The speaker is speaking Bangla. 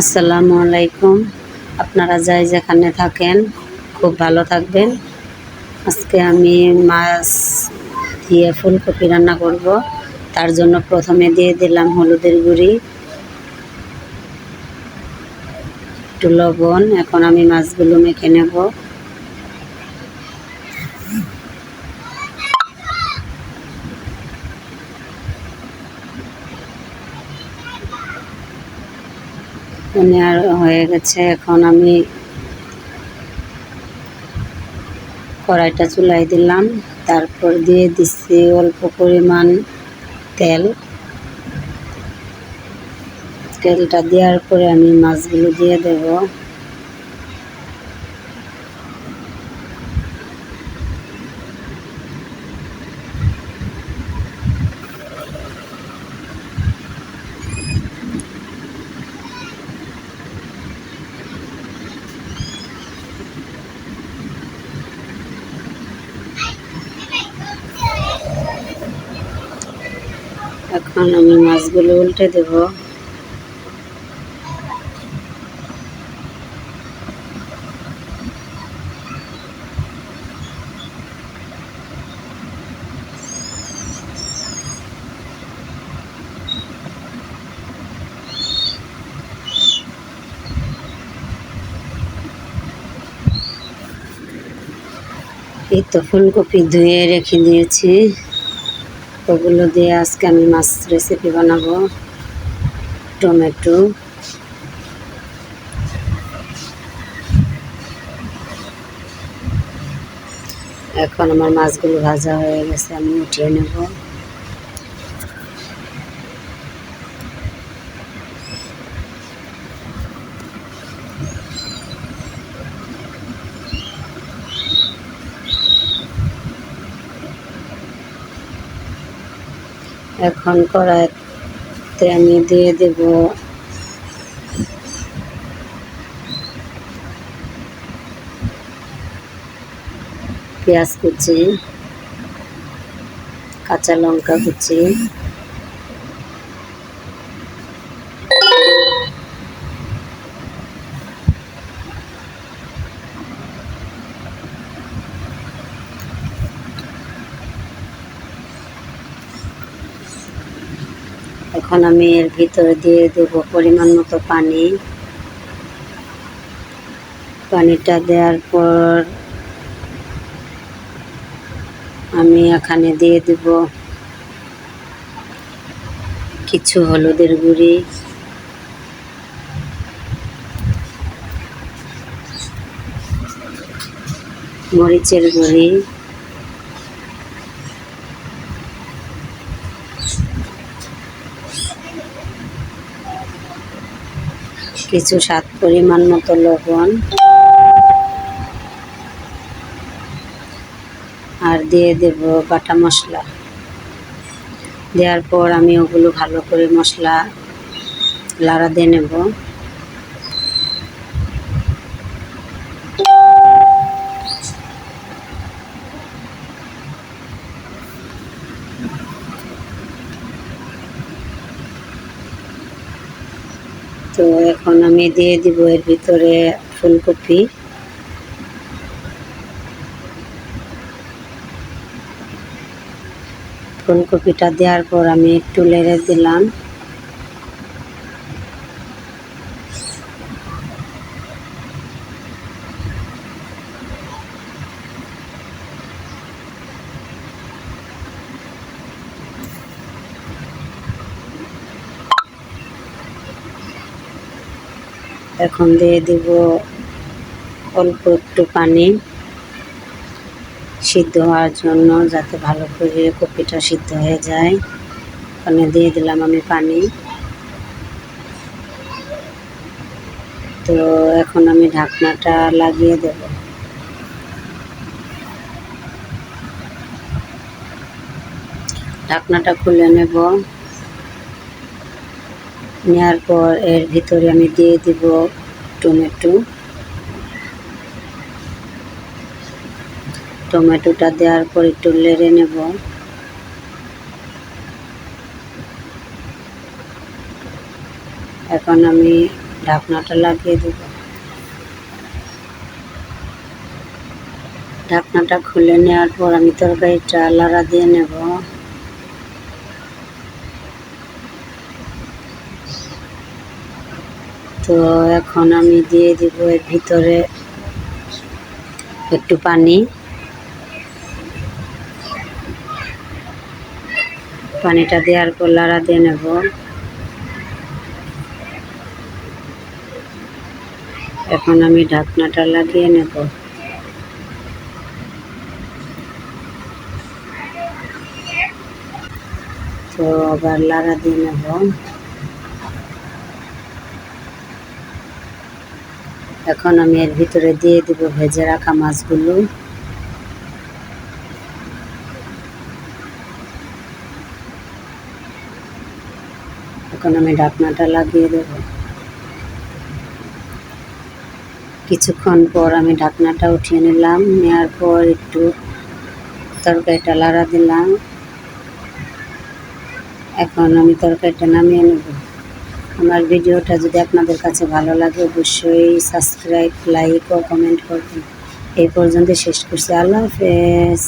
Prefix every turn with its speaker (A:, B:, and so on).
A: আসসালামু আলাইকুম। আপনারা যাই যেখানে থাকেন, খুব ভালো থাকবেন। আজকে আমি মাছ দিয়ে ফুলকপি রান্না করব। তার জন্য প্রথমে দিয়ে দিলাম হলুদের গুঁড়ি, একটু লবণ। এখন আমি মাছগুলো মেখে নেব। নেওয়ার হয়ে গেছে। এখন আমি কড়াইটা চুলাই দিলাম। তারপর দিয়ে দিচ্ছি অল্প পরিমাণ তেল। তেলটা দেওয়ার পরে আমি মাছগুলো দিয়ে দেব। এখন আমি মাছগুলো উল্টে দেব। এই তো ফুলকপি ধুয়ে রেখে দিয়েছি। ওগুলো দিয়ে আজকে আমি মাছ রেসিপি বানাবো। টমেটো। এখন আমার মাছগুলো ভাজা হয়ে গেছে, আমি উঠিয়ে নেব। এখন কড়াইতে আমি দিয়ে দেব পেঁয়াজ কুচি কাঁচা লঙ্কা কুচি এখন আমি এর ভিতরে দিয়ে দেব পরিমাণ মতো পানি। পানিটা দেওয়ার পর আমি এখানে দিয়ে দেব কিছু হলুদের গুঁড়ি। মরিচের গুঁড়ি। কিছু স্বাদ পরিমাণ মতো লবণ। আর দিয়ে দেব বাটা মশলা। দেওয়ার পর আমি ওগুলো ভালো করে মশলা, লাড়া দিয়ে নেব তো এখন আমি দিয়ে দিব এর ভিতরে ফুলকপি। ফুলকপিটা দেওয়ার পর আমি একটু লেড়ে দিলাম। এখন দিয়ে দিব অল্প একটু পানি সিদ্ধ হওয়ার জন্য যাতে ভালো করে কপিটা সিদ্ধ হয়ে যায়। ওখানে দিয়ে দিলাম আমি পানি। তো এখন আমি ঢাকনাটা লাগিয়ে দেব। ঢাকনাটা খুলে নেব। নেওয়ার পর এর ভিতরে আমি দিয়ে দিব টমেটো। টমেটোটা দেওয়ার পর একটু লেড়ে নেব। এখন আমি ঢাকনাটা লাগিয়ে দেব। ঢাকনাটা খুলে নেওয়ার পর আমি তরকারিটা লাড়া দিয়ে নেব। তো এখন আমি দিয়ে দিব এর ভিতরে একটু পানি। পানিটা দেওয়ার পর লাড়া দিয়ে নেব। এখন আমি ঢাকনাটা লাগিয়ে নেব। তো আবার লাড়া দিয়ে নেব। এখন আমি এর ভিতরে দিয়ে দিব ভেজে রাখা মাছগুলো। এখন আমি ঢাকনাটা লাগিয়ে দেব। কিছুক্ষণ পর আমি ঢাকনাটা উঠিয়ে নিলাম নেওয়ার পর একটু তরকারিটা লাড়া দিলাম। এখন আমি তরকারিটা নামিয়ে নেব। আমার ভিডিওটা যদি আপনাদের কাছে ভালো লাগে, অবশ্যই সাবস্ক্রাইব লাইক ও কমেন্ট করবেন। এই পর্যন্ত শেষ করছি। আল্লাহ হাফেজ।